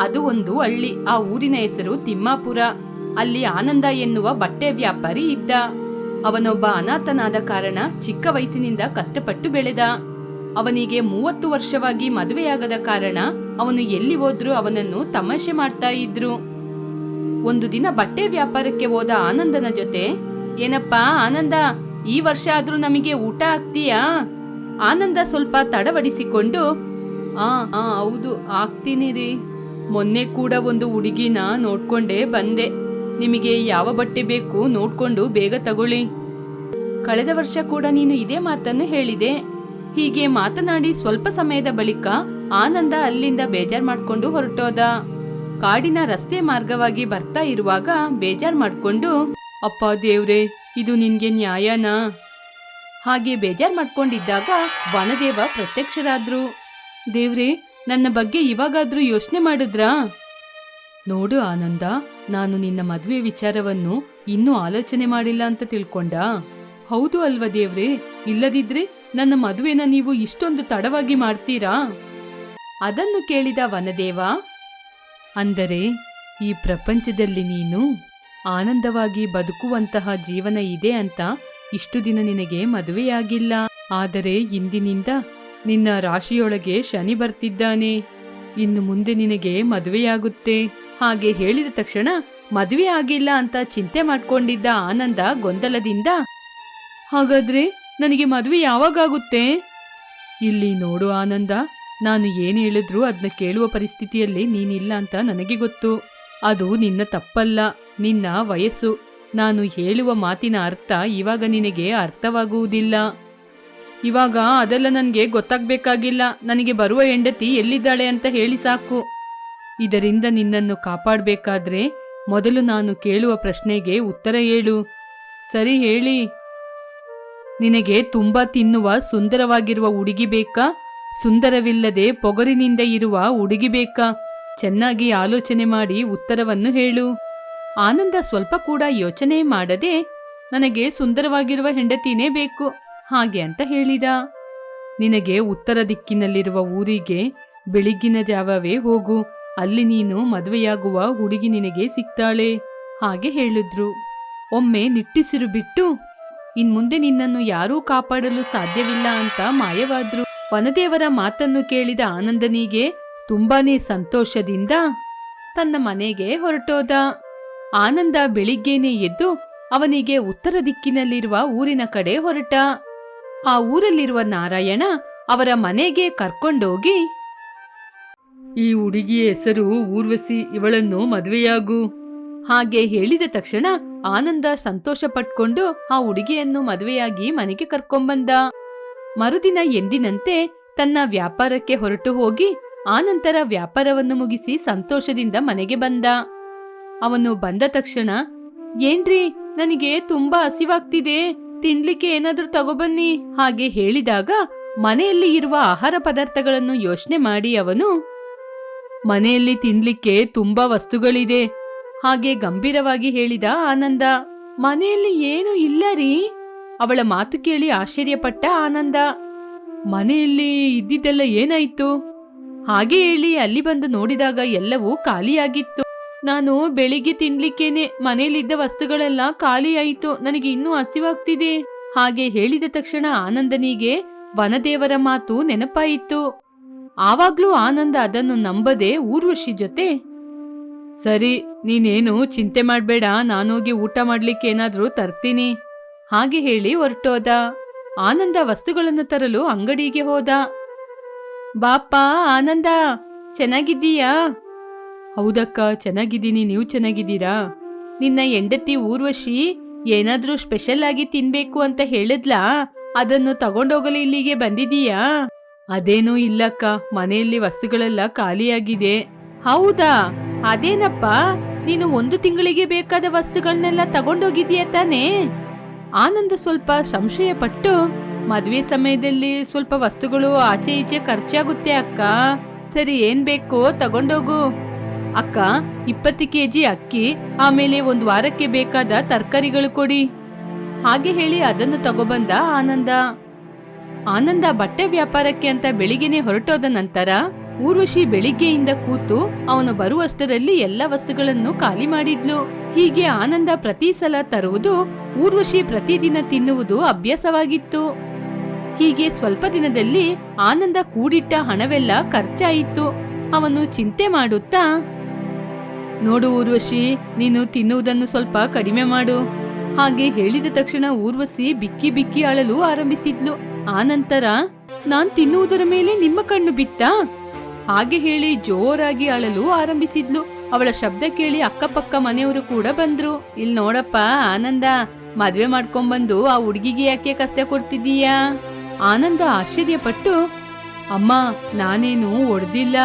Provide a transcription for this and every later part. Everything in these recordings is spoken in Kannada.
ಅದು ಒಂದು ಹಳ್ಳಿ. ಆ ಊರಿನ ಹೆಸರು ತಿಮ್ಮಾಪುರ. ಅಲ್ಲಿ ಆನಂದ ಎನ್ನುವ ಬಟ್ಟೆ ವ್ಯಾಪಾರಿ ಇದ್ದ. ಅವನೊಬ್ಬ ಅನಾಥನಾದ ಕಾರಣ ಚಿಕ್ಕ ವಯಸ್ಸಿನಿಂದ ಕಷ್ಟಪಟ್ಟು ಬೆಳೆದ. ಅವನಿಗೆ ಮೂವತ್ತು ವರ್ಷವಾಗಿ ಮದುವೆಯಾಗದ ಕಾರಣ ಅವನು ಎಲ್ಲಿ ಹೋದ್ರೂ ಅವನನ್ನು ತಮಾಷೆ ಮಾಡ್ತಾ ಇದ್ರು. ಒಂದು ದಿನ ಬಟ್ಟೆ ವ್ಯಾಪಾರಕ್ಕೆ ಹೋದ ಆನಂದನ ಜೊತೆ, ಏನಪ್ಪಾ ಆನಂದ, ಈ ವರ್ಷ ಆದ್ರೂ ನಮಗೆ ಊಟ ಆಗ್ತೀಯಾ ಆನಂದ ಸ್ವಲ್ಪ ತಡವಡಿಸಿಕೊಂಡು, ಆ ಹೌದು ಆಗ್ತೀನಿ ರೀ. ಮೊನ್ನೆ ಕೂಡ ಒಂದು ಹುಡುಗಿನ ನೋಡ್ಕೊಂಡೇ ಬಂದೆ. ನಿಮಗೆ ಯಾವ ಬಟ್ಟೆ ಬೇಕು ನೋಡ್ಕೊಂಡು ಬೇಗ ತಗೊಳ್ಳಿ. ಕಳೆದ ವರ್ಷ ಕೂಡ ನೀನು ಇದೇ ಮಾತನ್ನು ಹೇಳಿದೆ. ಹೀಗೆ ಮಾತನಾಡಿ ಸ್ವಲ್ಪ ಸಮಯದ ಬಳಿಕ ಆನಂದ ಅಲ್ಲಿಂದ ಬೇಜಾರ್ ಮಾಡ್ಕೊಂಡು ಹೊರಟೋದ. ಕಾಡಿನ ರಸ್ತೆ ಮಾರ್ಗವಾಗಿ ಬರ್ತಾ ಇರುವಾಗ ಬೇಜಾರ್ ಮಾಡ್ಕೊಂಡು, ಅಪ್ಪ ದೇವ್ರೆ, ಇದು ನಿನ್ಗೆ ನ್ಯಾಯನಾ? ಹಾಗೆ ಬೇಜಾರ್ ಮಾಡ್ಕೊಂಡಿದ್ದಾಗ ವನದೇವ ಪ್ರತ್ಯಕ್ಷರಾದ್ರು. ದೇವ್ರೆ ನನ್ನ ಬಗ್ಗೆ ಇವಾಗಾದ್ರೂ ಯೋಚನೆ ಮಾಡಿದ್ರಾ? ನೋಡು ಆನಂದ, ನಾನು ನಿನ್ನ ಮದುವೆ ವಿಚಾರವನ್ನು ಇನ್ನೂ ಆಲೋಚನೆ ಮಾಡಿಲ್ಲ ಅಂತ ತಿಳ್ಕೊಂಡ. ಹೌದು ಅಲ್ವಾ ದೇವ್ರೆ, ಇಲ್ಲದಿದ್ರೆ ನನ್ನ ಮದುವೆನ ನೀವು ಇಷ್ಟೊಂದು ತಡವಾಗಿ ಮಾಡ್ತೀರಾ? ಅದನ್ನು ಕೇಳಿದ ವನದೇವ, ಅಂದರೆ, ಈ ಪ್ರಪಂಚದಲ್ಲಿ ನೀನು ಆನಂದವಾಗಿ ಬದುಕುವಂತಹ ಜೀವನ ಇದೆ ಅಂತ ಇಷ್ಟು ದಿನ ನಿನಗೆ ಮದುವೆಯಾಗಿಲ್ಲ. ಆದರೆ ಇಂದಿನಿಂದ ನಿನ್ನ ರಾಶಿಯೊಳಗೆ ಶನಿ ಬರ್ತಿದ್ದಾನೆ. ಇನ್ನು ಮುಂದೆ ನಿನಗೆ ಮದುವೆಯಾಗುತ್ತೆ. ಹಾಗೆ ಹೇಳಿದ ತಕ್ಷಣ ಮದುವೆ ಆಗಿಲ್ಲ ಅಂತ ಚಿಂತೆ ಮಾಡ್ಕೊಂಡಿದ್ದ ಆನಂದ ಗೊಂದಲದಿಂದ, ಹಾಗಾದ್ರೆ ನನಗೆ ಮದುವೆ ಯಾವಾಗಾಗುತ್ತೆ? ಇಲ್ಲಿ ನೋಡು ಆನಂದ, ನಾನು ಏನು ಹೇಳಿದ್ರೂ ಅದನ್ನ ಕೇಳುವ ಪರಿಸ್ಥಿತಿಯಲ್ಲಿ ನೀನಿಲ್ಲ ಅಂತ ನನಗೆ ಗೊತ್ತು. ಅದು ನಿನ್ನ ತಪ್ಪಲ್ಲ, ನಿನ್ನ ವಯಸ್ಸು. ನಾನು ಹೇಳುವ ಮಾತಿನ ಅರ್ಥ ಇವಾಗ ನಿನಗೆ ಅರ್ಥವಾಗುವುದಿಲ್ಲ. ಇವಾಗ ಅದೆಲ್ಲ ನನಗೆ ಗೊತ್ತಾಗ್ಬೇಕಾಗಿಲ್ಲ. ನನಗೆ ಬರುವ ಹೆಂಡತಿ ಎಲ್ಲಿದ್ದಾಳೆ ಅಂತ ಹೇಳಿ ಸಾಕು. ಇದರಿಂದ ನಿನ್ನನ್ನು ಕಾಪಾಡಬೇಕಾದ್ರೆ ಮೊದಲು ನಾನು ಕೇಳುವ ಪ್ರಶ್ನೆಗೆ ಉತ್ತರ ಹೇಳು. ಸರಿ ಹೇಳಿ. ನಿನಗೆ ತುಂಬಾ ತಿನ್ನುವ, ಸುಂದರವಾಗಿರುವ ಹುಡುಗಿ ಬೇಕಾ? ಸುಂದರವಿಲ್ಲದೆ ಪೊಗರಿನಿಂದ ಇರುವ ಹುಡುಗಿ ಬೇಕಾ? ಚೆನ್ನಾಗಿ ಆಲೋಚನೆ ಮಾಡಿ ಉತ್ತರವನ್ನು ಹೇಳು. ಆನಂದ ಸ್ವಲ್ಪ ಕೂಡ ಯೋಚನೆ ಮಾಡದೆ, ನನಗೆ ಸುಂದರವಾಗಿರುವ ಹೆಂಡತಿನೇ ಬೇಕು. ಹಾಗೆ ಅಂತ ಹೇಳಿದ. ನಿನಗೆ ಉತ್ತರ ದಿಕ್ಕಿನಲ್ಲಿರುವ ಊರಿಗೆ ಬೆಳಿಗ್ಗಿನ ಜಾವವೇ ಹೋಗು. ಅಲ್ಲಿ ನೀನು ಮದುವೆಯಾಗುವ ಹುಡುಗಿ ನಿನಗೆ ಸಿಗ್ತಾಳೆ. ಹಾಗೆ ಹೇಳಿದ್ರು. ಒಮ್ಮೆ ನಿಟ್ಟಿಸಿರು ಬಿಟ್ಟು ಇನ್ಮುಂದೆ ನಿನ್ನನ್ನು ಯಾರೂ ಕಾಪಾಡಲು ಸಾಧ್ಯವಿಲ್ಲ ಅಂತ ಮಾಯವಾದ್ರು. ವನದೇವರ ಮಾತನ್ನು ಕೇಳಿದ ಆನಂದನಿಗೆ ತುಂಬಾನೇ ಸಂತೋಷದಿಂದ ತನ್ನ ಮನೆಗೆ ಹೊರಟೋದ. ಆನಂದ ಬೆಳಿಗ್ಗೆನೇ ಎದ್ದು ಅವನಿಗೆ ಉತ್ತರ ದಿಕ್ಕಿನಲ್ಲಿರುವ ಊರಿನ ಕಡೆ ಹೊರಟ. ಆ ಊರಲ್ಲಿರುವ ನಾರಾಯಣ ಅವರ ಮನೆಗೆ ಕರ್ಕೊಂಡೋಗಿ, ಈ ಹುಡುಗಿಯ ಹೆಸರು ಊರ್ವಸಿ ಇವಳನ್ನು ಮದುವೆಯಾಗು. ಹಾಗೆ ಹೇಳಿದ ತಕ್ಷಣ ಆನಂದ ಸಂತೋಷ ಪಟ್ಕೊಂಡು ಆ ಹುಡುಗಿಯನ್ನು ಮದುವೆಯಾಗಿ ಮನೆಗೆ ಕರ್ಕೊಂಬಂದ. ಮರುದಿನ ಎಂದಿನಂತೆ ತನ್ನ ವ್ಯಾಪಾರಕ್ಕೆ ಹೊರಟು ಹೋಗಿ ಆನಂತರ ವ್ಯಾಪಾರವನ್ನು ಮುಗಿಸಿ ಸಂತೋಷದಿಂದ ಮನೆಗೆ ಬಂದ. ಅವನು ಬಂದ ತಕ್ಷಣ, ಏನ್ರಿ, ನನಗೆ ತುಂಬಾ ಹಸಿವಾಗ್ತಿದೆ. ತಿನ್ಲಿಕ್ಕೆ ಏನಾದ್ರೂ ತಗೊಬನ್ನಿ ಹಾಗೆ ಹೇಳಿದಾಗ ಮನೆಯಲ್ಲಿ ಇರುವ ಆಹಾರ ಪದಾರ್ಥಗಳನ್ನು ಯೋಚನೆ ಮಾಡಿ ಅವನು, ಮನೆಯಲ್ಲಿ ತಿನ್ಲಿಕ್ಕೆ ತುಂಬಾ ವಸ್ತುಗಳಿದೆ ಹಾಗೆ ಗಂಭೀರವಾಗಿ ಹೇಳಿದ ಆನಂದ. ಮನೆಯಲ್ಲಿ ಏನು ಇಲ್ಲ ರೀ, ಅವಳ ಮಾತು ಕೇಳಿ ಆಶ್ಚರ್ಯಪಟ್ಟ ಆನಂದ. ಮನೆಯಲ್ಲಿ ಇದ್ದಿದ್ದೆಲ್ಲ ಏನಾಯ್ತು? ಹಾಗೆ ಹೇಳಿ ಅಲ್ಲಿ ಬಂದು ನೋಡಿದಾಗ ಎಲ್ಲವೂ ಖಾಲಿಯಾಗಿತ್ತು. ನಾನು ಬೆಳಿಗ್ಗೆ ತಿನ್ಲಿಕ್ಕೇನೆ ಮನೆಯಲ್ಲಿದ್ದ ವಸ್ತುಗಳೆಲ್ಲ ಖಾಲಿಯಾಯಿತು ನನಗೆ ಇನ್ನೂ ಹಸಿವಾಗ್ತಿದೆ. ಹಾಗೆ ಹೇಳಿದ ತಕ್ಷಣ ಆನಂದನಿಗೆ ವನದೇವರ ಮಾತು ನೆನಪಾಯಿತು. ಆವಾಗ್ಲೂ ಆನಂದ ಅದನ್ನು ನಂಬದೆ ಊರ್ವಶಿ ಜೊತೆ, ಸರಿ, ನೀನೇನು ಚಿಂತೆ ಮಾಡಬೇಡ, ನಾನೋಗಿ ಊಟ ಮಾಡ್ಲಿಕ್ಕೆ ಏನಾದ್ರೂ ತರ್ತೀನಿ. ಹಾಗೆ ಹೇಳಿ ಹೊರಟೋದ. ಆನಂದ ವಸ್ತುಗಳನ್ನು ತರಲು ಅಂಗಡಿಗೆ ಹೋದ. ಬಾಪ್ಪ, ಆನಂದ, ಚೆನ್ನಾಗಿದ್ದೀಯಾ? ಹೌದಕ್ಕ, ಚೆನ್ನಾಗಿದ್ದೀನಿ, ನೀವು ಚೆನ್ನಾಗಿದ್ದೀರಾ? ನಿನ್ನ ಹೆಂಡತಿ ಊರ್ವಶಿ ಏನಾದ್ರೂ ಸ್ಪೆಷಲ್ ಆಗಿ ತಿನ್ಬೇಕು ಅಂತ ಹೇಳಿದ್ಲಾ? ಅದನ್ನು ತಗೊಂಡೋಗಲು ಇಲ್ಲಿಗೆ ಬಂದಿದೀಯಾ? ಅದೇನೂ ಇಲ್ಲಕ್ಕ, ಮನೆಯಲ್ಲಿ ವಸ್ತುಗಳೆಲ್ಲ ಖಾಲಿಯಾಗಿದೆ. ಹೌದಾ? ಅದೇನಪ್ಪ? ನೀನು ಒಂದು ತಿಂಗಳಿಗೆ ಬೇಕಾದ ವಸ್ತುಗಳನ್ನೆಲ್ಲ ತಗೊಂಡೋಗಿದೀಯ ತಾನೇ? ಆನಂದ ಸ್ವಲ್ಪ ಸಂಶಯ ಪಟ್ಟು ಮದ್ವೆ ಸಮಯದಲ್ಲಿ ಸ್ವಲ್ಪ ವಸ್ತುಗಳು ಆಚೆ ಈಚೆ ಖರ್ಚಾಗುತ್ತೆ ಅಕ್ಕ. ಸರಿ, ಏನ್ ಬೇಕೋ ತಗೊಂಡೋಗು. ಅಕ್ಕ, ಇಪ್ಪತ್ತು ಕೆಜಿ ಅಕ್ಕಿ, ಆಮೇಲೆ ಒಂದು ವಾರಕ್ಕೆ ಬೇಕಾದ ತರಕಾರಿಗಳು ಕೊಡಿ. ಹಾಗೆ ಹೇಳಿ ಅದನ್ನು ತಗೊಬಂದ ಆನಂದ. ಆನಂದ ಬಟ್ಟೆ ವ್ಯಾಪಾರಕ್ಕೆ ಅಂತ ಬೆಳಿಗ್ಗೆನೆ ಹೊರಟೋದ ನಂತರ ಊರ್ವಶಿ ಬೆಳಿಗ್ಗೆಯಿಂದ ಕೂತು ಅವನು ಬರುವಷ್ಟರಲ್ಲಿ ಎಲ್ಲ ವಸ್ತುಗಳನ್ನು ಖಾಲಿ ಮಾಡಿದ್ಲು. ಹೀಗೆ ಆನಂದ ಪ್ರತಿ ಸಲ ತರುವುದು, ಊರ್ವಶಿ ಪ್ರತಿದಿನ ತಿನ್ನುವುದು ಅಭ್ಯಾಸವಾಗಿತ್ತು. ಹೀಗೆ ಸ್ವಲ್ಪ ದಿನದಲ್ಲಿ ಆನಂದ ಕೂಡಿಟ್ಟ ಹಣವೆಲ್ಲ ಖರ್ಚಾಯಿತು. ಅವನು ಚಿಂತೆ ಮಾಡುತ್ತಾ ನೋಡು ಊರ್ವಶಿ, ನೀನು ತಿನ್ನುವುದನ್ನು ಸ್ವಲ್ಪ ಕಡಿಮೆ ಮಾಡು. ಹಾಗೆ ಹೇಳಿದ ತಕ್ಷಣ ಊರ್ವಶಿ ಬಿಕ್ಕಿ ಬಿಕ್ಕಿ ಅಳಲು ಆರಂಭಿಸಿದ್ಲು. ಆನಂತರ ನಾನ್ ತಿನ್ನುವುದರ ಮೇಲೆ ನಿಮ್ಮ ಕಣ್ಣು ಬಿತ್ತಾ? ಹಾಗೆ ಹೇಳಿ ಜೋರಾಗಿ ಅಳಲು ಆರಂಭಿಸಿದ್ಲು. ಅವಳ ಶಬ್ದ ಕೇಳಿ ಅಕ್ಕಪಕ್ಕ ಮನೆಯವರು ಕೂಡ ಬಂದ್ರು. ಇಲ್ ನೋಡಪ್ಪ, ಆನಂದ, ಮದ್ವೆ ಮಾಡ್ಕೊಂಬಂದು ಆ ಹುಡುಗಿಗೆ ಯಾಕೆ ಕಷ್ಟ ಕೊಡ್ತಿದೀಯಾ ಆನಂದ ಆಶ್ಚರ್ಯಪಟ್ಟು, ಅಮ್ಮ, ನಾನೇನು ಒಡ್ದಿಲ್ಲ.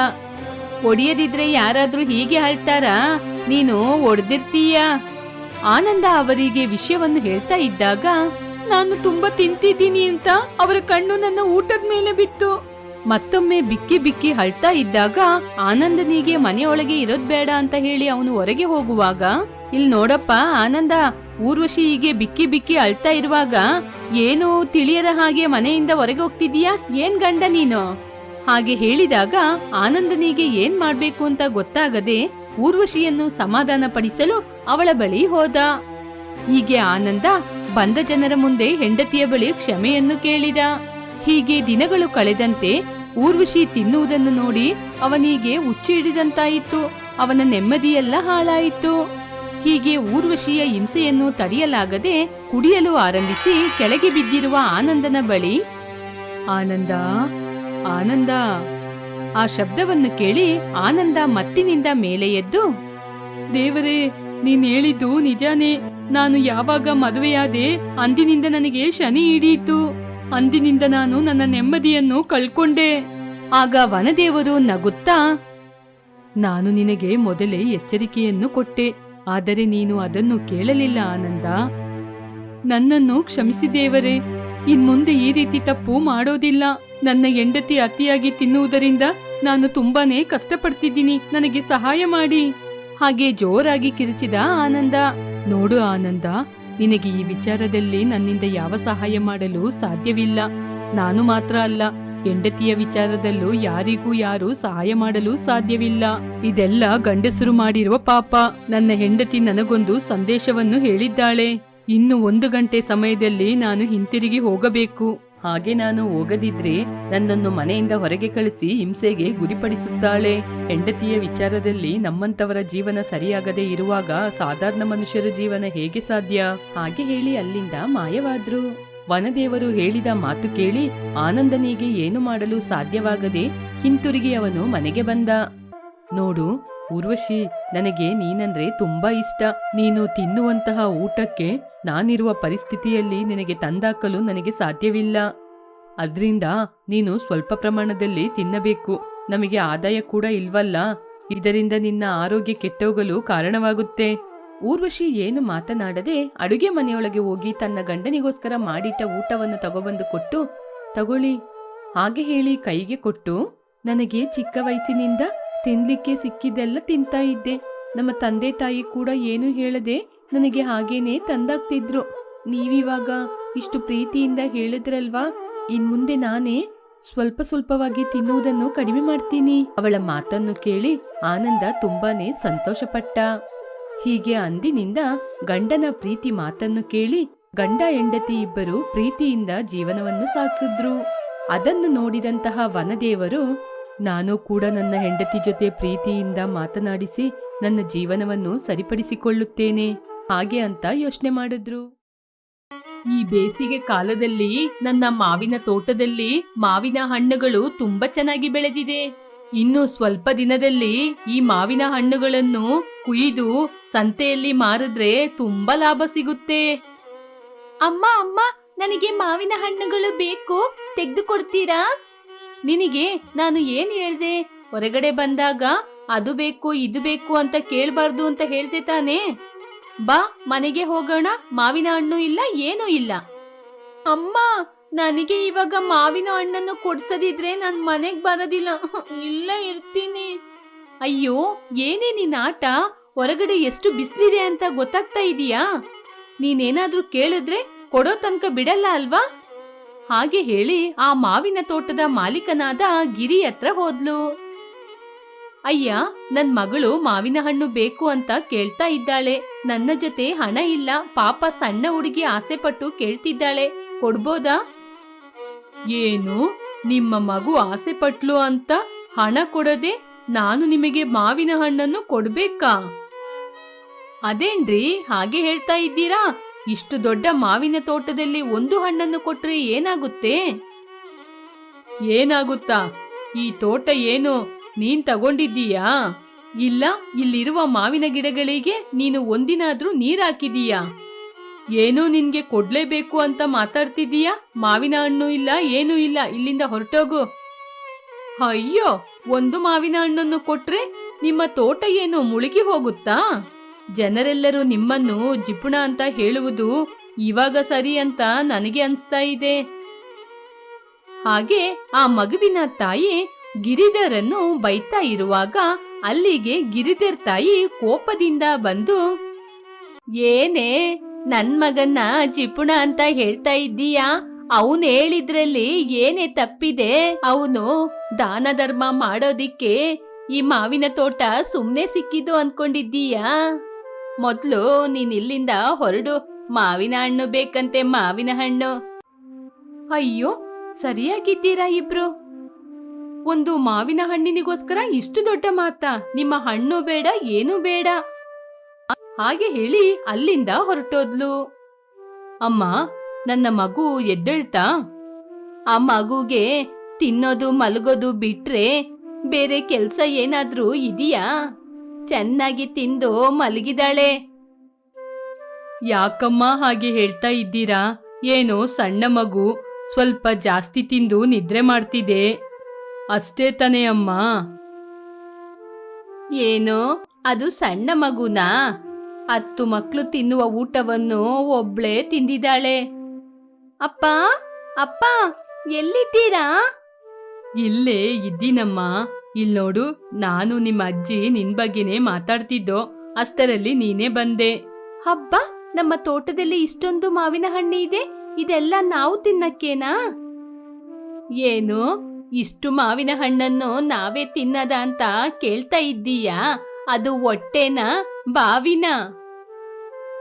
ಒಡೆಯದಿದ್ರೆ ಯಾರಾದ್ರೂ ಹೀಗೆ ಅಳ್ತಾರಾ ನೀನು ಒಡೆದಿರ್ತೀಯ? ಆನಂದ ಅವರಿಗೆ ವಿಷಯವನ್ನು ಹೇಳ್ತಾ ಇದ್ದಾಗ, ನಾನು ತುಂಬಾ ತಿಂತಿದ್ದೀನಿ ಅಂತ ಅವರ ಕಣ್ಣು ನನ್ನ ಊಟದ ಮೇಲೆ ಬಿತ್ತು. ಮತ್ತೊಮ್ಮೆ ಬಿಕ್ಕಿ ಬಿಕ್ಕಿ ಅಳ್ತಾ ಇದ್ದಾಗ, ಆನಂದನಿಗೆ ಮನೆಯೊಳಗೆ ಇರೋದ್ ಬೇಡ ಅಂತ ಹೇಳಿ ಅವನು ಹೊರಗೆ ಹೋಗುವಾಗ ಇಲ್ಲಿ ನೋಡಪ್ಪ ಆನಂದ, ಊರ್ವಶಿ ಹೀಗೆ ಬಿಕ್ಕಿ ಬಿಕ್ಕಿ ಅಳ್ತಾ ಇರುವಾಗ, ಏನು ತಿಳಿಯದ ಹಾಗೆ ಮನೆಯಿಂದ ಹೊರಗೆ ಹೋಗ್ತಿದೀಯಾ ಏನ್ ಗಂಡ ನೀನು? ಹಾಗೆ ಹೇಳಿದಾಗ ಆನಂದನಿಗೆ ಏನ್ ಮಾಡ್ಬೇಕು ಅಂತ ಗೊತ್ತಾಗದೆ ಊರ್ವಶಿಯನ್ನು ಸಮಾಧಾನ ಪಡಿಸಲು ಅವಳ ಬಳಿ ಹೋದ. ಹೀಗೆ ಆನಂದ ಬಂದ ಜನರ ಮುಂದೆ ಹೆಂಡತಿಯ ಬಳಿ ಕ್ಷಮೆಯನ್ನು ಕೇಳಿದ. ಹೀಗೆ ದಿನಗಳು ಕಳೆದಂತೆ ಊರ್ವಶಿ ತಿನ್ನುವುದನ್ನು ನೋಡಿ ಅವನಿಗೆ ಹುಚ್ಚು ಹಿಡಿದಂತಾಯಿತು ಅವನ ನೆಮ್ಮದಿಯೆಲ್ಲ ಹಾಳಾಯಿತು. ಹೀಗೆ ಊರ್ವಶಿಯ ಹಿಂಸೆಯನ್ನು ತಡೆಯಲಾಗದೆ ಕುಡಿಯಲು ಆರಂಭಿಸಿ ಕೆಳಗೆ ಬಿದ್ದಿರುವ ಆನಂದನ ಬಳಿ, ಆನಂದ ಆನಂದ. ಆ ಶಬ್ದವನ್ನು ಕೇಳಿ ಆನಂದ ಮತ್ತಿನಿಂದ ಮೇಲೆ ಎದ್ದು, ದೇವರೇ, ನೀನ್ ಹೇಳಿದ್ದು ನಿಜಾನೇ. ನಾನು ಯಾವಾಗ ಮದುವೆಯಾದೆ ಅಂದಿನಿಂದ ನನಗೆ ಶನಿ ಹಿಡಿಯಿತು. ಅಂದಿನಿಂದ ನಾನು ನನ್ನ ನೆಮ್ಮದಿಯನ್ನು ಕಳ್ಕೊಂಡೆ. ಆಗ ವನದೇವರು ನಗುತ್ತಾ, ನಾನು ನಿನಗೆ ಮೊದಲೇ ಎಚ್ಚರಿಕೆಯನ್ನು ಕೊಟ್ಟೆ, ಆದರೆ ನೀನು ಅದನ್ನು ಕೇಳಲಿಲ್ಲ ಆನಂದ. ನನ್ನನ್ನು ಕ್ಷಮಿಸಿ ದೇವರೇ ಇನ್ಮುಂದೆ ಈ ರೀತಿ ತಪ್ಪು ಮಾಡೋದಿಲ್ಲ. ನನ್ನ ಹೆಂಡತಿ ಅತಿಯಾಗಿ ತಿನ್ನುವುದರಿಂದ ನಾನು ತುಂಬಾನೇ ಕಷ್ಟಪಡ್ತಿದ್ದೀನಿ. ನನಗೆ ಸಹಾಯ ಮಾಡಿ. ಹಾಗೆ ಜೋರಾಗಿ ಕಿರುಚಿದ ಆನಂದ. ನೋಡು ಆನಂದ, ನಿನಗೆ ಈ ವಿಚಾರದಲ್ಲಿ ನನ್ನಿಂದ ಯಾವ ಸಹಾಯ ಮಾಡಲು ಸಾಧ್ಯವಿಲ್ಲ. ನಾನು ಮಾತ್ರ ಅಲ್ಲ, ಹೆಂಡತಿಯ ವಿಚಾರದಲ್ಲೂ ಯಾರಿಗೂ ಯಾರು ಸಹಾಯ ಮಾಡಲು ಸಾಧ್ಯವಿಲ್ಲ. ಇದೆಲ್ಲ ಗಂಡಸರು ಮಾಡಿರುವ ಪಾಪ. ನನ್ನ ಹೆಂಡತಿ ನನಗೊಂದು ಸಂದೇಶವನ್ನು ಹೇಳಿದ್ದಾಳೆ. ಇನ್ನು ಒಂದು ಗಂಟೆ ಸಮಯದಲ್ಲಿ ನಾನು ಹಿಂತಿರುಗಿ ಹೋಗಬೇಕು. ಹಾಗೆ ನಾನು ಹೋಗದಿದ್ರೆ ನನ್ನನ್ನು ಮನೆಯಿಂದ ಹೊರಗೆ ಕಳಿಸಿ ಹಿಂಸೆಗೆ ಗುರಿಪಡಿಸುತ್ತಾಳೆ. ಹೆಂಡತಿಯ ವಿಚಾರದಲ್ಲಿ ನಮ್ಮಂತವರ ಜೀವನ ಸರಿಯಾಗದೇ ಇರುವಾಗ ಸಾಧಾರಣ ಮನುಷ್ಯರ ಜೀವನ ಹೇಗೆ ಸಾಧ್ಯ? ಹಾಗೆ ಹೇಳಿ ಅಲ್ಲಿಂದ ಮಾಯವಾದ್ರು. ವನದೇವರು ಹೇಳಿದ ಮಾತು ಕೇಳಿ ಆನಂದನಿಗೆ ಏನು ಮಾಡಲು ಸಾಧ್ಯವಾಗದೆ ಹಿಂತಿರುಗಿ ಅವನು ಮನೆಗೆ ಬಂದ. ನೋಡು ಊರ್ವಶಿ ನನಗೆ ನೀನಂದ್ರೆ ತುಂಬಾ ಇಷ್ಟ. ನೀನು ತಿನ್ನುವಂತಹ ಊಟಕ್ಕೆ ನಾನಿರುವ ಪರಿಸ್ಥಿತಿಯಲ್ಲಿ ನಿನಗೆ ತಂದಾಕಲು ನನಗೆ ಸಾಧ್ಯವಿಲ್ಲ. ಅದ್ರಿಂದ ನೀನು ಸ್ವಲ್ಪ ಪ್ರಮಾಣದಲ್ಲಿ ತಿನ್ನಬೇಕು. ನಮಗೆ ಆದಾಯ ಕೂಡ ಇಲ್ವಲ್ಲ. ಇದರಿಂದ ನಿನ್ನ ಆರೋಗ್ಯ ಕೆಟ್ಟೋಗಲು ಕಾರಣವಾಗುತ್ತೆ. ಊರ್ವಶಿ ಏನು ಮಾತನಾಡದೆ ಅಡುಗೆ ಮನೆಯೊಳಗೆ ಹೋಗಿ ತನ್ನ ಗಂಡನಿಗೋಸ್ಕರ ಮಾಡಿಟ್ಟ ಊಟವನ್ನು ತಗೊಬಂದು ಕೊಟ್ಟು, ತಗೊಳ್ಳಿ. ಹಾಗೆ ಹೇಳಿ ಕೈಗೆ ಕೊಟ್ಟು, ನನಗೆ ಚಿಕ್ಕ ವಯಸ್ಸಿನಿಂದ ತಿನ್ಲಿಕ್ಕೆ ಸಿಕ್ಕಿದ್ದೆಲ್ಲ ತಿಂತಾ ಇದ್ದೆ. ನಮ್ಮ ತಂದೆ ತಾಯಿ ಕೂಡ ಏನು ಹೇಳದೆ ನನಗೆ ಹಾಗೇನೆ ತಂದಾಗ್ತಿದ್ರು ನೀವಿವಾಗ ಇಷ್ಟು ಪ್ರೀತಿಯಿಂದ ಹೇಳಿದ್ರಲ್ವಾ? ಇನ್ ಮುಂದೆ ನಾನೇ ಸ್ವಲ್ಪ ಸ್ವಲ್ಪವಾಗಿ ತಿನ್ನುವುದನ್ನು ಕಡಿಮೆ ಮಾಡ್ತೀನಿ. ಅವಳ ಮಾತನ್ನು ಕೇಳಿ ಆನಂದ ತುಂಬಾನೇ ಸಂತೋಷಪಟ್ಟ. ಹೀಗೆ ಅಂದಿನಿಂದ ಗಂಡನ ಪ್ರೀತಿ ಮಾತನ್ನು ಕೇಳಿ ಗಂಡ ಹೆಂಡತಿ ಇಬ್ಬರು ಪ್ರೀತಿಯಿಂದ ಜೀವನವನ್ನು ಸಾಗಿಸಿದ್ರು. ಅದನ್ನು ನೋಡಿದಂತಹ ವನದೇವರು ನಾನು ಕೂಡ ನನ್ನ ಹೆಂಡತಿ ಜೊತೆ ಪ್ರೀತಿಯಿಂದ ಮಾತನಾಡಿಸಿ ನನ್ನ ಜೀವನವನ್ನು ಸರಿಪಡಿಸಿಕೊಳ್ಳುತ್ತೇನೆ. ಹಾಗೆ ಅಂತ ಯೋಚನೆ ಮಾಡಿದ್ರು. ಈ ಬೇಸಿಗೆ ಕಾಲದಲ್ಲಿ, ನನ್ನ ಮಾವಿನ ತೋಟದಲ್ಲಿ ಮಾವಿನ ಹಣ್ಣುಗಳು ತುಂಬಾ ಚೆನ್ನಾಗಿ ಬೆಳೆದಿದೆ. ಇನ್ನು ಸ್ವಲ್ಪ ದಿನದಲ್ಲಿ ಈ ಮಾವಿನ ಹಣ್ಣುಗಳನ್ನು ಕುಯ್ದು ಸಂತೆಯಲ್ಲಿ ಮಾರಿದ್ರೆ ತುಂಬಾ ಲಾಭ ಸಿಗುತ್ತೆ. ಅಮ್ಮ ಅಮ್ಮ, ನನಗೆ ಮಾವಿನ ಹಣ್ಣುಗಳು ಬೇಕು. ತೆಗೆದುಕೊಡ್ತೀರಾ ನಿನಗೆ ನಾನು ಏನ್ ಹೇಳ್ದೆ? ಹೊರಗಡೆ ಬಂದಾಗ ಅದು ಬೇಕು, ಇದು ಬೇಕು ಅಂತ ಕೇಳಬಾರ್ದು ಅಂತ ಹೇಳ್ದೆ ತಾನೇ? ಬಾ, ಮನೆಗೆ ಹೋಗೋಣ. ಮಾವಿನ ಹಣ್ಣು ಇಲ್ಲ, ಏನೂ ಇಲ್ಲ. ಅಮ್ಮ, ನನಗೆ ಇವಾಗ ಮಾವಿನ ಹಣ್ಣನ್ನು ಕೊಡ್ಸದಿದ್ರೆ ನಾನು ಮನೆಗೆ ಬರೋದಿಲ್ಲ. ಇಲ್ಲ, ಇರ್ತೀನಿ. ಅಯ್ಯೋ, ಏನೇ ನಿನ್ನ ಆಟ? ಹೊರಗಡೆ ಎಷ್ಟು ಬಿಸಿಲಿದೆ ಅಂತ ಗೊತ್ತಾಗ್ತಾ ಇದೀಯಾ? ನೀನೇನಾದ್ರೂ ಕೇಳಿದ್ರೆ ಕೊಡೋ ತನಕ ಬಿಡಲ್ಲ ಅಲ್ವಾ? ಹಾಗೆ ಹೇಳಿ ಆ ಮಾವಿನ ತೋಟದ ಮಾಲೀಕನಾದ ಗಿರಿ ಹತ್ರ ಹೋದ್ಲು. ಅಯ್ಯ, ನನ್ ಮಗಳು ಮಾವಿನ ಹಣ್ಣು ಬೇಕು ಅಂತ ಕೇಳ್ತಾ ಇದ್ದಾಳೆ. ನನ್ನ ಜೊತೆ ಹಣ ಇಲ್ಲ. ಪಾಪ ಸಣ್ಣ ಹುಡುಗಿ ಆಸೆ ಪಟ್ಟು ಕೇಳ್ತಿದ್ದಾಳೆ. ಕೊಡ್ಬೋದಾ? ಏನು? ನಿಮ್ಮ ಮಗು ಆಸೆ ಪಟ್ಲು ಅಂತ ಹಣ ಕೊಡದೆ ನಾನು ನಿಮಗೆ ಮಾವಿನ ಹಣ್ಣನ್ನು ಕೊಡ್ಬೇಕಾ? ಅದೇನ್ರಿ? ಹಾಗೆ ಹೇಳ್ತಾ ಇದ್ದೀರಾ? ಇಷ್ಟು ದೊಡ್ಡ ಮಾವಿನ ತೋಟದಲ್ಲಿ ಒಂದು ಹಣ್ಣನ್ನು ಕೊಟ್ರೆ ಏನಾಗುತ್ತೆ? ಏನಾಗುತ್ತಾ? ಈ ತೋಟ ಏನು? ನೀನ್ ತಗೊಂಡಿದ್ದೀಯಾ? ಇಲ್ಲ, ಇಲ್ಲಿರುವ ಮಾವಿನ ಗಿಡಗಳಿಗೆ ನೀನು ಒಂದಿನಾದ್ರೂ ನೀರ್ ಹಾಕಿದೀಯಾ ಏನೋ ನಿನ್ಗೆ ಕೊಡ್ಲೇಬೇಕು ಅಂತ ಮಾತಾಡ್ತಿದ್ದೀಯಾ? ಮಾವಿನ ಹಣ್ಣು ಇಲ್ಲ, ಏನೂ ಇಲ್ಲ, ಇಲ್ಲಿಂದ ಹೊರಟೋಗು. ಅಯ್ಯೋ, ಒಂದು ಮಾವಿನ ಹಣ್ಣನ್ನು ಕೊಟ್ರೆ ನಿಮ್ಮ ತೋಟ ಏನು ಮುಳುಗಿ ಹೋಗುತ್ತಾ? ಜನರೆಲ್ಲರೂ ನಿಮ್ಮನ್ನು ಜಿಪುಣ ಅಂತ ಹೇಳುವುದು ಇವಾಗ ಸರಿ ಅಂತ ನನಗೆ ಅನಿಸ್ತಾ ಇದೆ. ಹಾಗೆ ಆ ಮಗುವಿನ ತಾಯಿ ಗಿರಿಧರನ್ನು ಬೈತಾ ಇರುವಾಗ ಅಲ್ಲಿಗೆ ಗಿರಿಧರ್ ತಾಯಿ ಕೋಪದಿಂದ ಬಂದು, ಏನೇ, ನನ್ ಮಗನ್ನ ಜಿಪುಣ ಅಂತ ಹೇಳ್ತಾ ಇದ್ದೀಯಾ? ಅವನು ಹೇಳಿದ್ರಲ್ಲಿ ಏನೇ ತಪ್ಪಿದೆ? ಅವನು ದಾನ ಧರ್ಮ ಮಾಡೋದಿಕ್ಕೆ ಈ ಮಾವಿನ ತೋಟ ಸುಮ್ಮನೆ ಸಿಕ್ಕಿದ್ದು ಅನ್ಕೊಂಡಿದ್ದೀಯಾ? ಮೊದ್ಲು ನೀನ್ ಇಲ್ಲಿಂದ ಹೊರಡು, ಮಾವಿನ ಹಣ್ಣು ಬೇಕಂತೆ ಮಾವಿನ ಹಣ್ಣು. ಅಯ್ಯೋ, ಸರಿಯಾಗಿದ್ದೀರಾ ಇಬ್ರು? ಒಂದು ಮಾವಿನ ಹಣ್ಣಿನಿಗೋಸ್ಕರ ಇಷ್ಟು ದೊಡ್ಡ ಮಾತಾ? ನಿಮ್ಮ ಹಣ್ಣು ಬೇಡ, ಏನೂ ಬೇಡ. ಹಾಗೆ ಹೇಳಿ ಅಲ್ಲಿಂದ ಹೊರಟೋದ್ಲು. ಅಮ್ಮ, ನನ್ನ ಮಗು ಎದ್ದೇಳ್ತಾ? ಆ ಮಗುಗೆ ತಿನ್ನೋದು, ಮಲಗೋದು ಬಿಟ್ರೆ ಬೇರೆ ಕೆಲ್ಸ ಏನಾದ್ರೂ ಇದೆಯಾ? ಚೆನ್ನಾಗಿ ತಿಂದು ಮಲಗಿದಾಳೆ. ಯಾಕಮ್ಮ ಹಾಗೆ ಹೇಳ್ತಾ ಇದ್ದೀರಾ? ಏನೋ ಸಣ್ಣ ಮಗು, ಸ್ವಲ್ಪ ಜಾಸ್ತಿ ತಿಂದು ನಿದ್ರೆ ಮಾಡ್ತಿದೆ. ಅಷ್ಟೇ ತಾನೇ ಅಮ್ಮ. ಏನೋ? ಅದು ಸಣ್ಣ ಮಗುನಾ? ಹತ್ತು ಮಕ್ಕಳು ತಿನ್ನುವ ಊಟವನ್ನು ಒಬ್ಳೇ ತಿಂದಿದ್ದಾಳೆ. ಅಪ್ಪ ಅಪ್ಪ, ಎಲ್ಲಿದ್ದೀರಾ? ಇಲ್ಲೇ ಇದ್ದೀನಮ್ಮ. ಇಲ್ ನೋಡು ನಾನು ನಿಮ್ಮ ಅಜ್ಜಿ ನಿನ್ ಬಗ್ಗೆನೇ ಮಾತಾಡ್ತಿದ್ದೋ ಅಷ್ಟರಲ್ಲಿ ನೀನೇ ಬಂದೆ. ಹಬ್ಬ ನಮ್ಮ ತೋಟದಲ್ಲಿ ಇಷ್ಟೊಂದು ಮಾವಿನ ಹಣ್ಣು ಇದೆ ಇದೆಲ್ಲ ನಾವು ತಿನ್ನಕ್ಕೇನಾ? ಏನು? ಇಷ್ಟು ಮಾವಿನ ಹಣ್ಣನ್ನು ನಾವೇ ತಿನ್ನದ ಅಂತ ಕೇಳ್ತಾ ಇದ್ದೀಯಾ? ಅದು ಹೊಟ್ಟೆನ ಬಾವಿನ?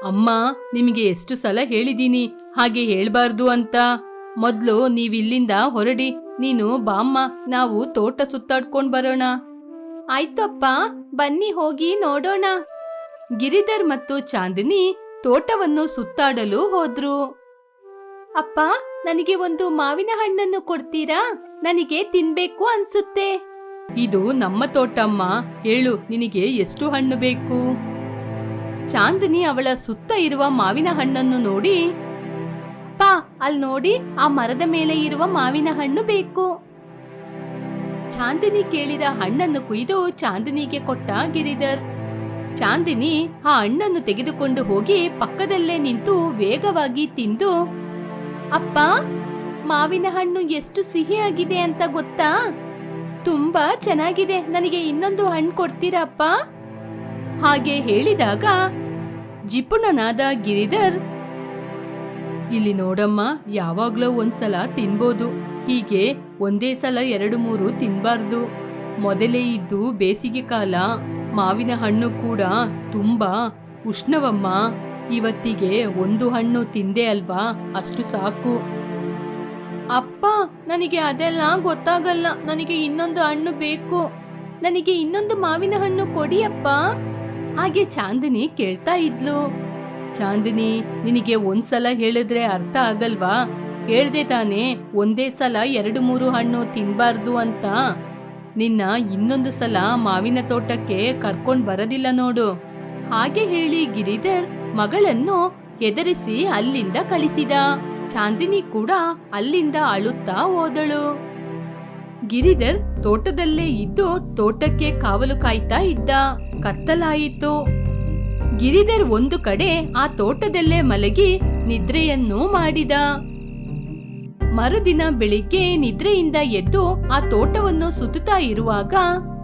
ಅಮ್ಮ ನಿಮಗೆ ಎಷ್ಟು ಸಲ ಹೇಳಿದೀನಿ ಹಾಗೆ ಹೇಳ್ಬಾರ್ದು ಅಂತ. ಮೊದ್ಲು ನೀವಿಲ್ಲಿಂದ ಹೊರಡಿ. ನೀನು ಬಾಮ್ಮ, ನಾವು ತೋಟ ಸುತ್ತಾಡ್ಕೊಂಡ್ ಬರೋಣ. ಆಯ್ತಪ್ಪ, ಬನ್ನಿ ಹೋಗಿ ನೋಡೋಣ. ಗಿರಿಧರ್ ಮತ್ತು ಚಾಂದಿನಿ ತೋಟವನ್ನು ಸುತ್ತಾಡಲು ಹೋದ್ರು. ಅಪ್ಪ, ನನಗೆ ಒಂದು ಮಾವಿನ ಹಣ್ಣನ್ನು ಕೊಡ್ತೀರಾ? ನನಗೆ ತಿನ್ಬೇಕು ಅನ್ಸುತ್ತೆ. ಇದು ನಮ್ಮ ತೋಟಮ್ಮ, ಹೇಳು, ನಿನಗೆ ಎಷ್ಟು ಹಣ್ಣು ಬೇಕು? ಚಾಂದಿನಿ ಅವಳ ಸುತ್ತ ಇರುವ ಮಾವಿನ ಹಣ್ಣನ್ನು ನೋಡಿ ಅಪ್ಪ, ಅಲ್ಲಿ ನೋಡಿ, ಆ ಮರದ ಮೇಲೆ ಇರುವ ಮಾವಿನ ಹಣ್ಣು ಬೇಕು. ಚಾಂದಿನಿ ಕೇಳಿದ ಹಣ್ಣನ್ನು ಕುಯ್ದು ಚಾಂದಿನಿಗೆ ಕೊಟ್ಟ ಗಿರಿಧರ್. ಚಾಂದಿನಿ ಆ ಹಣ್ಣನ್ನು ತೆಗೆದುಕೊಂಡು ಹೋಗಿ ಪಕ್ಕದಲ್ಲೇ ನಿಂತು ವೇಗವಾಗಿ ತಿಂದು, ಅಪ್ಪ, ಮಾವಿನ ಹಣ್ಣು ಎಷ್ಟು ಸಿಹಿಯಾಗಿದೆ ಅಂತ ಗೊತ್ತಾ? ತುಂಬಾ ಚೆನ್ನಾಗಿದೆ. ನನಗೆ ಇನ್ನೊಂದು ಹಣ್ಣು ಕೊಡ್ತೀರಾ ಅಪ್ಪ? ಹಾಗೆ ಹೇಳಿದಾಗ ಜಿಪುಣನಾದ ಗಿರಿಧರ್ ಇಲ್ಲಿ ನೋಡಮ್ಮ, ಯಾವಾಗ್ಲೋ ಒಂದ್ಸಲ ತಿನ್ಬೋದು. ಹೀಗೆ ಒಂದೇ ಸಲ ಎರಡು ಮೂರು ತಿನ್ಬಾರ್ದು. ಮೊದಲೇ ಇದ್ದು ಬೇಸಿಗೆ ಕಾಲ, ಮಾವಿನ ಹಣ್ಣು ಕೂಡ ತುಂಬಾ ಉಷ್ಣವಮ್ಮ. ಇವತ್ತಿಗೆ ಒಂದು ಹಣ್ಣು ತಿಂದೆ ಅಲ್ವಾ, ಅಷ್ಟು ಸಾಕು. ಅಪ್ಪ, ನನಗೆ ಅದೆಲ್ಲ ಗೊತ್ತಾಗಲ್ಲ. ನನಗೆ ಇನ್ನೊಂದು ಹಣ್ಣು ಬೇಕು. ನನಗೆ ಇನ್ನೊಂದು ಮಾವಿನ ಹಣ್ಣು ಕೊಡಿ ಅಪ್ಪ. ಹಾಗೆ ಚಾಂದಿನಿ ಕೇಳ್ತಾ ಇದ್ಲು. ಚಾಂದಿನಿ, ನಿನಗೆ ಒಂದ್ಸಲ ಹೇಳಿದ್ರೆ ಅರ್ಥ ಆಗಲ್ವಾ? ಹೇಳ್ದೆ ತಾನೇ, ಒಂದೇ ಸಲ ಎರಡು ಮೂರು ಹಣ್ಣು ತಿನ್ಬಾರ್ದು ಅಂತ. ನಿನ್ನ ಇನ್ನೊಂದು ಸಲ ಮಾವಿನ ತೋಟಕ್ಕೆ ಕರ್ಕೊಂಡು ಬರೋದಿಲ್ಲ ನೋಡು. ಹಾಗೆ ಹೇಳಿ ಗಿರಿಧರ್ ಮಗಳನ್ನು ಎದರಿಸಿ ಅಲ್ಲಿಂದ ಕಳಿಸಿದ. ಚಾಂದಿನಿ ಕೂಡ ಅಲ್ಲಿಂದ ಅಳುತ್ತಾ ಹೋದಳು. ಗಿರಿಧರ್ ತೋಟದಲ್ಲೇ ಇದ್ದು ತೋಟಕ್ಕೆ ಕಾವಲು ಕಾಯ್ತಾ ಇದ್ದ. ಕತ್ತಲಾಯಿತು. ಗಿರಿಧರ್ ಒಂದು ಕಡೆ ಆ ತೋಟದಲ್ಲೇ ಮಲಗಿ ನಿದ್ರೆಯನ್ನು ಮಾಡಿದ. ಮರುದಿನ ಬೆಳಿಗ್ಗೆ ನಿದ್ರೆಯಿಂದ ಎದ್ದು ಆ ತೋಟವನ್ನು ಸುತ್ತುತ್ತಾ ಇರುವಾಗ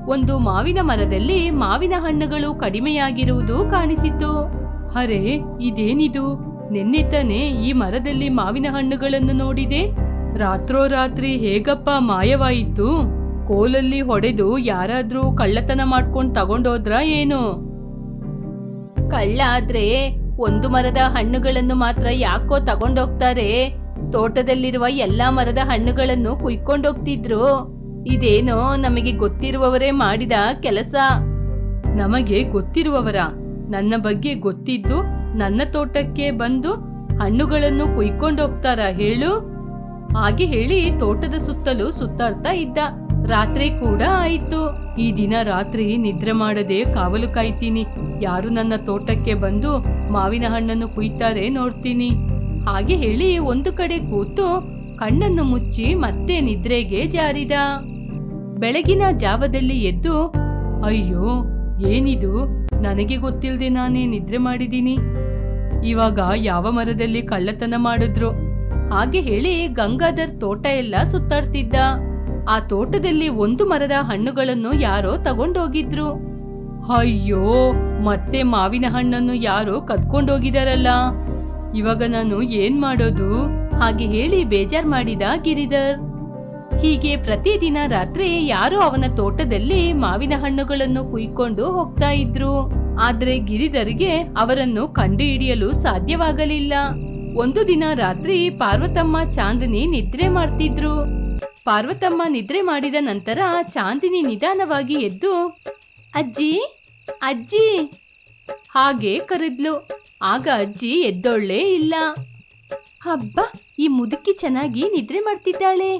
ಒಂದು ಮಾವಿನ ಮರದಲ್ಲಿ ಮಾವಿನ ಹಣ್ಣುಗಳು ಕಡಿಮೆಯಾಗಿರುವುದು ಕಾಣಿಸಿತು ಅರೆ, ಇದೇನಿದು? ನಿನ್ನೆ ತಾನೇ ಈ ಮರದಲ್ಲಿ ಮಾವಿನ ಹಣ್ಣುಗಳನ್ನು ನೋಡಿದೆ. ರಾತ್ರೋರಾತ್ರಿ ಹೇಗಪ್ಪ ಮಾಯವಾಯಿತು? ಕೋಲಲ್ಲಿ ಹೊಡೆದು ಯಾರಾದ್ರೂ ಕಳ್ಳತನ ಮಾಡ್ಕೊಂಡು ತಗೊಂಡೋದ್ರ ಏನು? ಕಳ್ಳ ಆದ್ರೆ ಒಂದು ಮರದ ಹಣ್ಣುಗಳನ್ನು ಮಾತ್ರ ಯಾಕೋ ತಗೊಂಡೋಗ್ತಾರೆ? ತೋಟದಲ್ಲಿರುವ ಎಲ್ಲಾ ಮರದ ಹಣ್ಣುಗಳನ್ನು ಕುಯ್ಕೊಂಡೋಗ್ತಿದ್ರು ಇದೇನೋ ನಮಗೆ ಗೊತ್ತಿರುವವರೇ ಮಾಡಿದ ಕೆಲಸ. ನಮಗೆ ಗೊತ್ತಿರುವವರ, ನನ್ನ ಬಗ್ಗೆ ಗೊತ್ತಿದ್ದು ನನ್ನ ತೋಟಕ್ಕೆ ಬಂದು ಹಣ್ಣುಗಳನ್ನು ಕುಯ್ಕೊಂಡೋಗ್ತಾರ ಹೇಳು? ಹಾಗೆ ಹೇಳಿ ತೋಟದ ಸುತ್ತಲೂ ಸುತ್ತಾಡ್ತಾ ಇದ್ದ. ರಾತ್ರಿ ಕೂಡ ಆಯಿತು. ಈ ದಿನ ರಾತ್ರಿ ನಿದ್ರೆ ಮಾಡದೆ ಕಾವಲು ಕಾಯ್ತೀನಿ. ಯಾರು ನನ್ನ ತೋಟಕ್ಕೆ ಬಂದು ಮಾವಿನ ಹಣ್ಣನ್ನು ಕುಯ್ತಾರೆ ನೋಡ್ತೀನಿ. ಹಾಗೆ ಹೇಳಿ ಒಂದು ಕಡೆ ಕೂತು ಕಣ್ಣನ್ನು ಮುಚ್ಚಿ ಮತ್ತೆ ನಿದ್ರೆಗೆ ಜಾರಿದ. ಬೆಳಗಿನ ಜಾವದಲ್ಲಿ ಎದ್ದು, ಅಯ್ಯೋ, ಏನಿದು? ನನಗೆ ಗೊತ್ತಿಲ್ಲದೆ ನಾನೇ ನಿದ್ರೆ ಮಾಡಿದೀನಿ ಇವಾಗ ಯಾವ ಮರದಲ್ಲಿ ಕಳ್ಳತನ ಮಾಡಿದ್ರು? ಹಾಗೆ ಹೇಳಿ ಗಂಗಾಧರ್ ತೋಟ ಎಲ್ಲ ಸುತ್ತಾಡ್ತಿದ್ದ. ಆ ತೋಟದಲ್ಲಿ ಒಂದು ಮರದ ಹಣ್ಣುಗಳನ್ನು ಯಾರೋ ತಗೊಂಡೋಗಿದ್ರು. ಅಯ್ಯೋ, ಮತ್ತೆ ಮಾವಿನ ಹಣ್ಣನ್ನು ಯಾರೋ ಕದ್ಕೊಂಡೋಗಿದಾರಲ್ಲ. ಇವಾಗ ನಾನು ಏನ್ ಮಾಡೋದು? ಹಾಗೆ ಹೇಳಿ ಬೇಜಾರ್ ಮಾಡಿದ ಗಿರಿಧರ್. ಹೀಗೆ ಪ್ರತಿದಿನ ರಾತ್ರಿ ಯಾರೋ ಅವನ ತೋಟದಲ್ಲಿ ಮಾವಿನ ಹಣ್ಣುಗಳನ್ನು ಕುಯ್ಕೊಂಡು ಹೋಗ್ತಾ ಇದ್ರು. ಆದ್ರೆ ಗಿರಿಧರ್ಗೆ ಅವರನ್ನು ಕಂಡುಹಿಡಿಯಲು ಸಾಧ್ಯವಾಗಲಿಲ್ಲ. ಒಂದು ದಿನ ರಾತ್ರಿ ಪಾರ್ವತಮ್ಮ ಚಾಂದಿನಿ ನಿದ್ರೆ ಮಾಡ್ತಿದ್ರು. ಪಾರ್ವತಮ್ಮ ನಿದ್ರೆ ಮಾಡಿದ ನಂತರ ಚಾಂದಿನಿ ನಿಧಾನವಾಗಿ ಎದ್ದು, ಅಜ್ಜಿ ಅಜ್ಜಿ! ಹಾಗೆ ಕರೆದ್ಲು. ಆಗ ಅಜ್ಜಿ ಎದ್ದೊಳ್ಳೇ ಇಲ್ಲ. ಹಬ್ಬ ಈ ಮುದುಕಿ ಚೆನ್ನಾಗಿ ನಿದ್ರೆ ಮಾಡ್ತಿದ್ದಾಳೆ.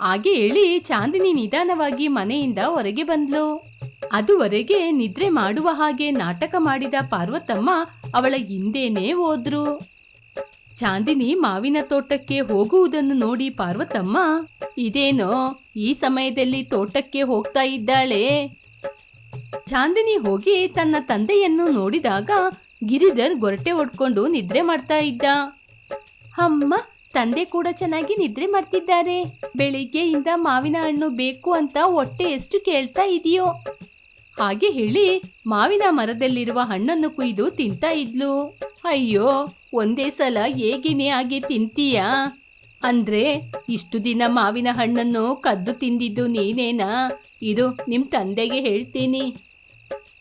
ಹಾಗೆ ಹೇಳಿ ಚಾಂದಿನಿ ನಿಧಾನವಾಗಿ ಮನೆಯಿಂದ ಹೊರಗೆ ಬಂದ್ಲು. ಅದುವರೆಗೆ ನಿದ್ರೆ ಮಾಡುವ ಹಾಗೆ ನಾಟಕ ಮಾಡಿದ ಪಾರ್ವತಮ್ಮ ಅವಳ ಹಿಂದೇನೆ ಹೋದ್ರು. ಚಾಂದಿನಿ ಮಾವಿನ ತೋಟಕ್ಕೆ ಹೋಗುವುದನ್ನು ನೋಡಿ ಪಾರ್ವತಮ್ಮ, ಇದೇನೋ ಈ ಸಮಯದಲ್ಲಿ ತೋಟಕ್ಕೆ ಹೋಗ್ತಾ ಇದ್ದಾಳೆ. ಚಾಂದಿನಿ ಹೋಗಿ ತನ್ನ ತಂದೆಯನ್ನು ನೋಡಿದಾಗ ಗಿರಿಧರ್ ಗೊರಟೆ ಒಡ್ಕೊಂಡು ನಿದ್ರೆ ಮಾಡ್ತಾ ಇದ್ದ. ಅಮ್ಮ, ತಂದೆ ಕೂಡ ಚೆನ್ನಾಗಿ ನಿದ್ರೆ ಮಾಡ್ತಿದ್ದಾರೆ. ಬೆಳಿಗ್ಗೆಯಿಂದ ಮಾವಿನ ಹಣ್ಣು ಬೇಕು ಅಂತ ಹೊಟ್ಟೆ ಎಷ್ಟು ಕೇಳ್ತಾ ಇದೆಯೋ. ಹಾಗೆ ಹೇಳಿ ಮಾವಿನ ಮರದಲ್ಲಿರುವ ಹಣ್ಣನ್ನು ಕುಯ್ದು ತಿಂತಾ ಇದ್ಲು. ಅಯ್ಯೋ, ಒಂದೇ ಸಲ ಹೇಗೇನೆ ಹಾಗೆ ತಿಂತೀಯಾ? ಅಂದ್ರೆ ಇಷ್ಟು ದಿನ ಮಾವಿನ ಹಣ್ಣನ್ನು ಕದ್ದು ತಿಂದಿದ್ದು ನೀನೇನಾ? ಇದು ನಿಮ್ ತಂದೆಗೆ ಹೇಳ್ತೀನಿ.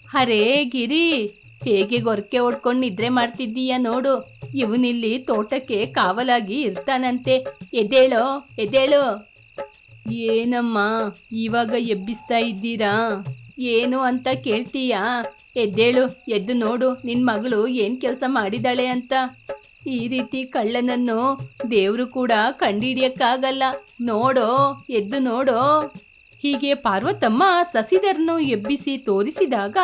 ಹರೇ ಗಿರಿ, ಹೇಗೆ ಗೊರಕೆ ಹೊಡ್ಕೊಂಡು ನಿದ್ರೆ ಮಾಡ್ತಿದ್ದೀಯ ನೋಡು. ಇವನಿಲ್ಲಿ ತೋಟಕ್ಕೆ ಕಾವಲಾಗಿ ಇರ್ತಾನಂತೆ. ಎದ್ದೇಳೋ ಎದೇಳೋ ಏನಮ್ಮ, ಇವಾಗ ಎಬ್ಬಿಸ್ತಾ ಇದ್ದೀರಾ? ಏನು ಅಂತ ಕೇಳ್ತೀಯಾ? ಎದ್ದೇಳು, ಎದ್ದು ನೋಡು, ನಿನ್ ಮಗಳು ಏನ್ ಕೆಲಸ ಮಾಡಿದಾಳೆ ಅಂತ. ಈ ರೀತಿ ಕಳ್ಳನನ್ನು ದೇವ್ರು ಕೂಡ ಕಂಡಿಡಿಯಕ್ಕಾಗಲ್ಲ. ನೋಡೋ, ಎದ್ದು ನೋಡೋ. ಹೀಗೆ ಪಾರ್ವತಮ್ಮ ಸಸಿಧರನ್ನು ಎಬ್ಬಿಸಿ ತೋರಿಸಿದಾಗ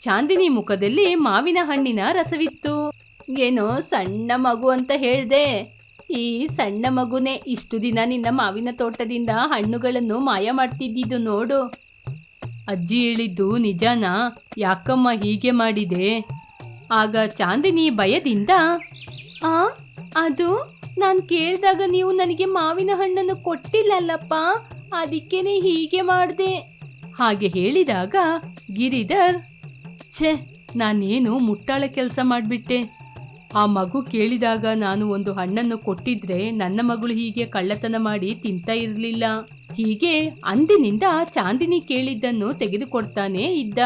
ಚಾಂದಿನಿ ಮುಖದಲ್ಲಿ ಮಾವಿನ ಹಣ್ಣಿನ ರಸವಿತ್ತು. ಏನೋ ಸಣ್ಣ ಮಗು ಅಂತ ಹೇಳ್ದೆ. ಈ ಸಣ್ಣ ಮಗುನೇ ಇಷ್ಟು ದಿನ ನಿನ್ನ ಮಾವಿನ ತೋಟದಿಂದ ಹಣ್ಣುಗಳನ್ನು ಮಾಯ ಮಾಡ್ತಿದ್ದಿದ್ದು ನೋಡು. ಅಜ್ಜಿ ಹೇಳಿದ್ದು ನಿಜನಾ? ಯಾಕಮ್ಮ ಹೀಗೆ ಮಾಡಿದೆ? ಆಗ ಚಾಂದಿನಿ ಭಯದಿಂದ, ಆ, ಅದು ನಾನು ಕೇಳಿದಾಗ ನೀವು ನನಗೆ ಮಾವಿನ ಹಣ್ಣನ್ನು ಕೊಟ್ಟಿಲ್ಲಲ್ಲಪ್ಪ, ಅದಕ್ಕೇನೆ ಹೀಗೆ ಮಾಡಿದೆ. ಹಾಗೆ ಹೇಳಿದಾಗ ಗಿರಿಧರ್, ಛೆ, ನಾನೇನು ಮುಟ್ಟಾಳ ಕೆಲಸ ಮಾಡಿಬಿಟ್ಟೆ. ಆ ಮಗು ಕೇಳಿದಾಗ ನಾನು ಒಂದು ಹಣ್ಣನ್ನು ಕೊಟ್ಟಿದ್ರೆ ನನ್ನ ಮಗಳು ಹೀಗೆ ಕಳ್ಳತನ ಮಾಡಿ ತಿಂತ ಇರಲಿಲ್ಲ. ಹೀಗೆ ಅಂದಿನಿಂದ ಚಾಂದಿನಿ ಕೇಳಿದ್ದನ್ನು ತೆಗೆದುಕೊಡ್ತಾನೆ ಇದ್ದ.